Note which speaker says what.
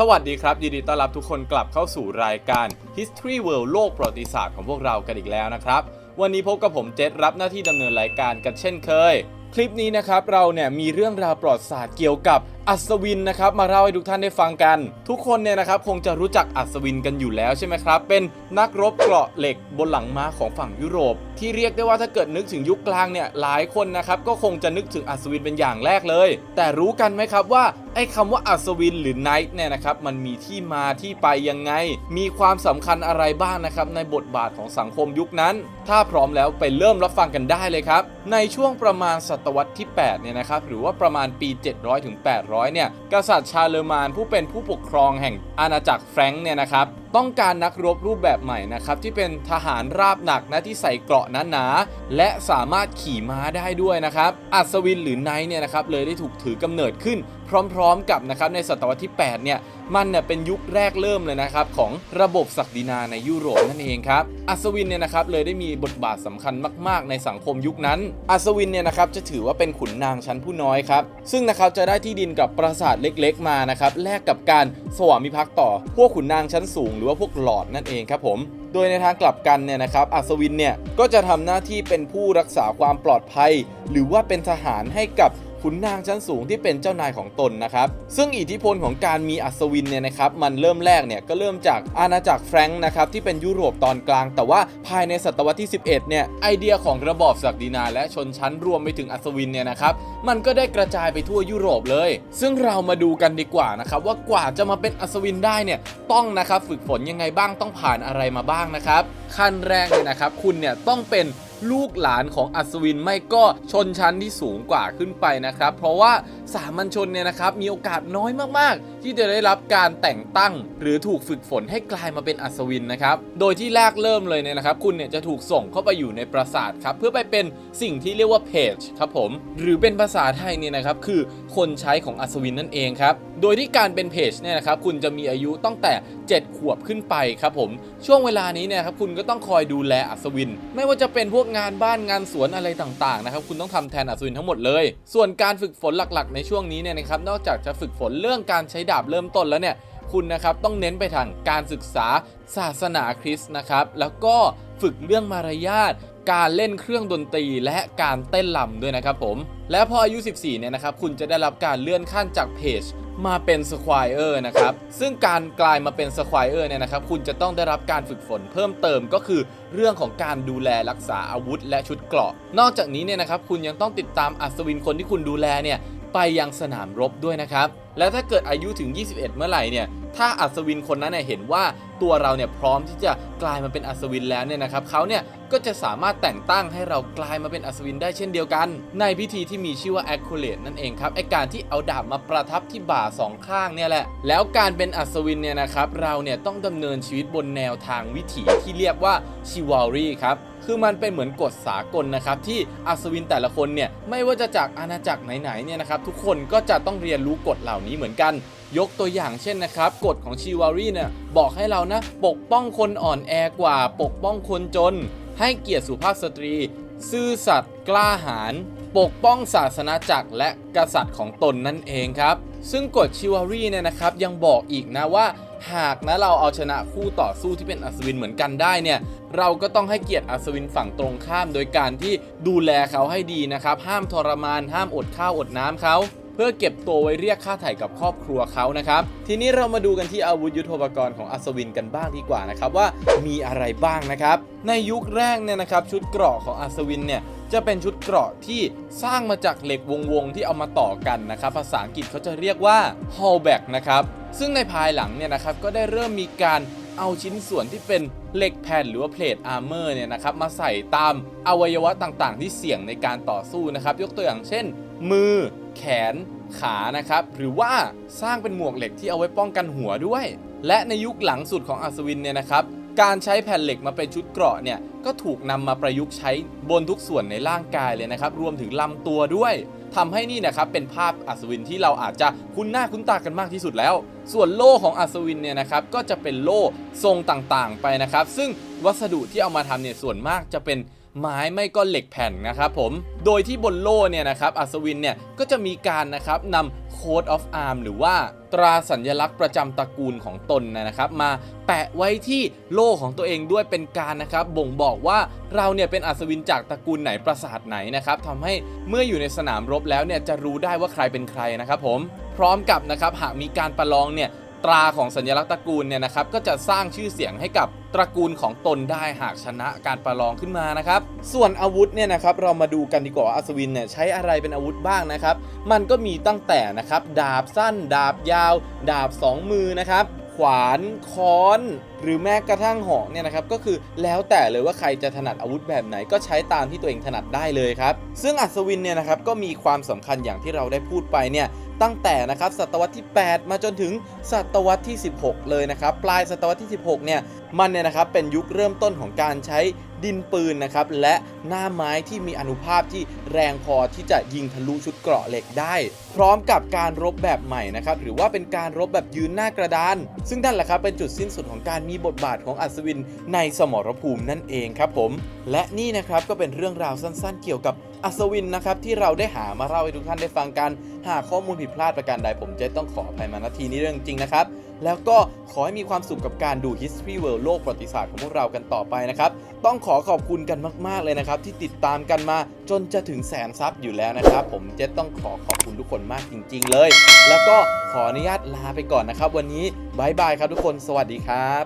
Speaker 1: สวัสดีครับ ยินดีต้อนรับทุกคนกลับเข้าสู่รายการ History World โลกประวัติศาสตร์ของพวกเรากันอีกแล้วนะครับ วันนี้พบกับผมเจษรับหน้าที่ดำเนินรายการกันเช่นเคย คลิปนี้นะครับเราเนี่ยมีเรื่องราวประวัติศาสตร์เกี่ยวกับ อัศวินนะครับมาเล่าให้ทุกท่านได้ฟังกัน ทุกคนเนี่ยนะครับคงจะรู้จักอัศวินกันอยู่แล้วใช่ไหมครับ เป็นนักรบเกราะเหล็กบนหลังม้าของฝั่งยุโรป ที่เรียกได้ว่าถ้าเกิดนึกถึงยุคกลางเนี่ยหลายคนนะครับก็คงจะนึกถึงอัศวินเป็นอย่างแรกเลย แต่รู้กันไหมครับว่าไอ้คำว่าอัศวินหรือไนท์เนี่ยนะครับมันมีที่มาที่ไปยังไง มีความสำคัญอะไรบ้างนะครับในบทบาทของสังคมยุคนั้น ถ้าพร้อมแล้วไปเริ่มรับฟังกันได้เลยครับในช่วงประมาณศตวรรษที่8เนี่ยนะครับหรือว่าประมาณปี 700ถึง800เนี่ย กษัตริย์ชาเลอร์มานผู้เป็นผู้ปกครองแห่งอาณาจักรแฟรงก์เนี่ยนะครับ ต้องการนักรบรูปแบบใหม่นะครับที่เป็นทหารราบหนักนะที่ใส่เกราะหนาๆและสามารถขี่ม้าได้ด้วยนะครับ อัศวินหรือไนท์เนี่ยนะครับเลยได้ถูกถือกำเนิดขึ้น พร้อมๆ กับนะครับในศตวรรษที่ 8 เนี่ยมันเนี่ยเป็นยุคแรกเริ่มเลยนะครับของระบบศักดินาในยุโรปนั่นเองครับอัศวินเนี่ยนะครับเลยได้มีบทบาทสำคัญมาก ๆ ในสังคมยุคนั้น อัศวินเนี่ยนะครับจะถือว่าเป็นขุนนางชั้นผู้น้อยครับซึ่งนะครับจะได้ที่ดินกับปราสาทเล็กๆ มานะครับแลกกับการสวามิภักดิ์ต่อ พวกขุนนางชั้นสูง หรือว่าพวกหลอดนั่นเองครับผมโดยในทางกลับกันเนี่ยนะครับอัศวินเนี่ยก็จะทำหน้าที่เป็นผู้รักษาความปลอดภัย หรือว่าเป็นทหารให้กับ ขุนนางชั้นสูงที่เป็นเจ้านายของตนนะครับซึ่งอิทธิพลของการมีอัศวินเนี่ยนะครับมันเริ่มแรกเนี่ยก็เริ่มจากอาณาจักรแฟรงก์นะครับที่เป็นยุโรปตอนกลาง แต่ว่าภายในศตวรรษที่ 11เนี่ยไอเดียของระบอบศักดินา และชนชั้นรวมไปถึงอัศวินเนี่ยนะครับมันก็ได้กระจายไปทั่วยุโรปเลย ซึ่งเรามาดูกันดีกว่านะครับว่ากว่าจะมาเป็นอัศวินได้เนี่ยต้องนะครับฝึกฝนยังไงบ้างต้องผ่านอะไรมาบ้างนะครับขั้นแรกเลยนะครับคุณเนี่ยต้องเป็น ลูกหลานของอัศวินไม่ก็ชนชั้นที่สูงกว่าขึ้นไปนะครับ เพราะว่าสามัญชนเนี่ยนะครับมีโอกาสน้อยมากๆ ที่จะได้รับการแต่งตั้ง หรือถูกฝึกฝนให้กลายมาเป็นอัศวินนะครับโดยที่แรกเริ่มเลยเนี่ยนะครับ คุณเนี่ยจะถูกส่งเข้าไปอยู่ในปราสาทครับเพื่อไปเป็นสิ่งที่เรียกว่าเพจครับผมหรือเป็นภาษาไทยเนี่ยนะครับคือคนใช้ของอัศวินนั่นเองครับโดยที่การเป็นเพจเนี่ยนะครับคุณจะมีอายุตั้งแต่ 7 ขวบขึ้นไปครับผม ช่วงเวลานี้เนี่ยครับคุณก็ต้องคอยดูแลอัศวิน ไม่ว่าจะเป็นพวกงานบ้านงานสวนอะไรต่างๆนะครับคุณต้องทำแทนอัศวินทั้งหมดเลย ส่วนการฝึกฝนหลักๆ ในช่วงนี้เนี่ยนะครับนอกจากจะฝึกฝนเรื่องการใช้ดาบเริ่มต้นแล้วเนี่ยคุณนะครับต้องเน้นไปทางการศึกษาศาสนาคริสต์นะครับแล้วก็ฝึกเรื่องมารยาทการเล่นเครื่องดนตรีและการเต้นรำด้วยนะครับผม และพออายุ 14 เนี่ยนะครับ คุณจะได้รับการเลื่อนขั้นจากเพจ มาเป็นสควอเออร์นะครับ ซึ่งการกลายมาเป็นสควอเออร์เนี่ยนะครับ คุณจะต้องได้รับการฝึกฝนเพิ่มเติมก็คือเรื่องของการดูแลรักษาอาวุธและชุดเกราะ นอกจากนี้เนี่ยนะครับ คุณยังต้องติดตามอัศวินคนที่คุณดูแลเนี่ย ไปยังสนามรบด้วยนะครับ แล้วถ้าเกิดอายุถึง 21 เมื่อไหร่เนี่ยถ้าอัศวินคนนั้นเนี่ยเห็นว่าตัวเราเนี่ยพร้อมที่จะกลายมาเป็นอัศวินแล้วเนี่ยนะครับเขาเนี่ยก็จะสามารถแต่งตั้งให้เรากลายมาเป็นอัศวินได้เช่นเดียวกัน ในพิธีที่มีชื่อว่า accolade นั่นเองครับไอการที่เอาดาบมาประทับที่บ่าสองข้างเนี่ยแหละ แล้วการเป็นอัศวินเนี่ยนะครับเราเนี่ยต้องดำเนินชีวิตบนแนวทางวิถีที่เรียกว่า chivalry ครับ คือมันเป็นเหมือนกฎสากลนะครับที่อัศวินแต่ละคนเนี่ยไม่ว่าจะจากอาณาจักรไหนๆเนี่ยนะครับทุกคนก็จะต้องเรียนรู้กฎเหล่านี้เหมือนกัน ยกตัวอย่างเช่นนะครับกฎของชิวารีเนี่ยบอกให้เรานะปกป้องคนอ่อนแอกว่า ปกป้องคนจน ให้เกียรติสุภาพสตรี ซื่อสัตย์กล้าหาญปกป้องศาสนาจักรและกษัตริย์ของตนนั่นเองครับ ซึ่งกฎชิวารีเนี่ยนะครับยังบอกอีกนะว่า หากนะเราเอาชนะคู่ต่อสู้ที่เป็นอัศวินเหมือนกันได้เนี่ยเราก็ต้องให้เกียรติอัศวินฝั่งตรงข้ามโดยการที่ดูแลเขาให้ดีนะครับ ห้ามทรมาน ห้ามอดข้าวอดน้ำเขาเพื่อเก็บตัวไว้เรียกค่าไถ่กับครอบครัวเขานะครับ ทีนี้เรามาดูกันที่อาวุธยุทโธปกรณ์ของอัศวินกันบ้างดีกว่านะครับว่ามีอะไรบ้างนะครับ ในยุคแรกเนี่ยนะครับชุดเกราะของอัศวินเนี่ยจะเป็นชุดเกราะที่สร้างมาจากเหล็กวงๆที่เอามาต่อกันนะครับ ภาษาอังกฤษเขาจะเรียกว่า hallback นะครับ ซึ่งในภายหลังเนี่ยนะครับก็ได้เริ่มมีการเอาชิ้นส่วนที่เป็นเหล็กแผ่นหรือว่าเพลทอาร์เมอร์เนี่ยนะครับมาใส่ตามอวัยวะต่างๆ ที่เสี่ยงในการต่อสู้นะครับ ยกตัวอย่างเช่น มือ แขน ขานะครับ หรือว่าสร้างเป็นหมวกเหล็กที่เอาไว้ป้องกันหัวด้วย และในยุคหลังสุดของอัศวินเนี่ยนะครับ การใช้แผ่นเหล็กมาเป็นชุดเกราะเนี่ยก็ถูกนำมาประยุกต์ใช้บนทุกส่วนในร่างกายเลยนะครับ รวมถึงลำตัวด้วยทำให้นี่นะครับเป็นภาพอัศวินที่เราอาจจะคุ้นหน้าคุ้นตากันมากที่สุดแล้ว ส่วนโล่ของอัศวินเนี่ยนะครับก็จะเป็นโล่ทรงต่างๆไปนะครับ ซึ่งวัสดุที่เอามาทำเนี่ยส่วนมากจะเป็น ไม้ไม่ก็เหล็กแผ่นนะครับผม โดยที่บนโล่เนี่ยนะครับอัศวินเนี่ยก็จะมีการนะครับนำ coat of arm หรือว่าตราสัญลักษณ์ประจำตระกูลของตนนะครับ มาแปะไว้ที่โล่ของตัวเองด้วยเป็นการนะครับ บ่งบอกว่าเราเนี่ยเป็นอัศวินจากตระกูลไหนปราสาทไหนนะครับทำให้เมื่ออยู่ในสนามรบแล้วเนี่ยจะรู้ได้ว่าใครเป็นใครนะครับผมพร้อมกับนะครับหากมีการประลองเนี่ย ตราของสัญลักษณ์ตระกูลเนี่ยนะครับก็จะสร้างชื่อเสียงให้กับตระกูลของตนได้หากชนะการประลองขึ้นมานะครับ ส่วนอาวุธเนี่ยนะครับเรามาดูกันดีกว่าว่าอัศวินเนี่ยใช้อะไรเป็นอาวุธบ้างนะครับ มันก็มีตั้งแต่นะครับดาบสั้น ดาบยาว ดาบสองมือนะครับขวานค้อน หรือแม้กระทั่งหอกเนี่ยนะครับก็คือแล้วแต่เลยว่าใครจะถนัดอาวุธแบบไหนก็ใช้ตามที่ตัวเองถนัดได้เลยครับ ซึ่งอัศวินเนี่ยนะครับก็มีความสำคัญอย่างที่เราได้พูดไปเนี่ย ตั้งแต่นะครับศตวรรษที่ 8 มาจนถึงศตวรรษที่ 16 เลยนะครับ ปลายศตวรรษที่ 16 เนี่ยมันเนี่ยนะครับเป็นยุคเริ่มต้นของการใช้ดินปืนนะครับและหน้าไม้ที่มีอนุภาพที่แรงพอที่จะยิงทะลุชุดเกราะเหล็กได้ พร้อมกับการรบแบบใหม่นะครับหรือว่าเป็นการรบแบบยืนหน้ากระดาน ซึ่งนั่นแหละครับเป็นจุดสิ้นสุดของการมีบทบาทของอัศวินในสมรภูมินั่นเองครับผม และนี่นะครับก็เป็นเรื่องราวสั้นๆ เกี่ยวกับอัศวินนะครับที่เราได้หามาเล่าให้ทุกท่านได้ฟังกัน หากข้อมูลผิดพลาดประการใดผมเจะต้องขออภัยมาณทีนี้เรื่องจริงนะครับ แล้วก็ขอให้มีความสุขกับการดู History World โลกประวัติศาสตร์ของพวกเรากันต่อไปนะครับ ต้องขอขอบคุณกันมาก ๆ เลยนะครับ ที่ติดตามกันมาจนจะถึงแสนซับอยู่แล้วนะครับ ผมเจะต้องขอขอบคุณทุกคนมากจริง ๆ เลย แล้วก็ขออนุญาตลาไปก่อนนะครับ วันนี้บายบายครับทุกคน สวัสดีครับ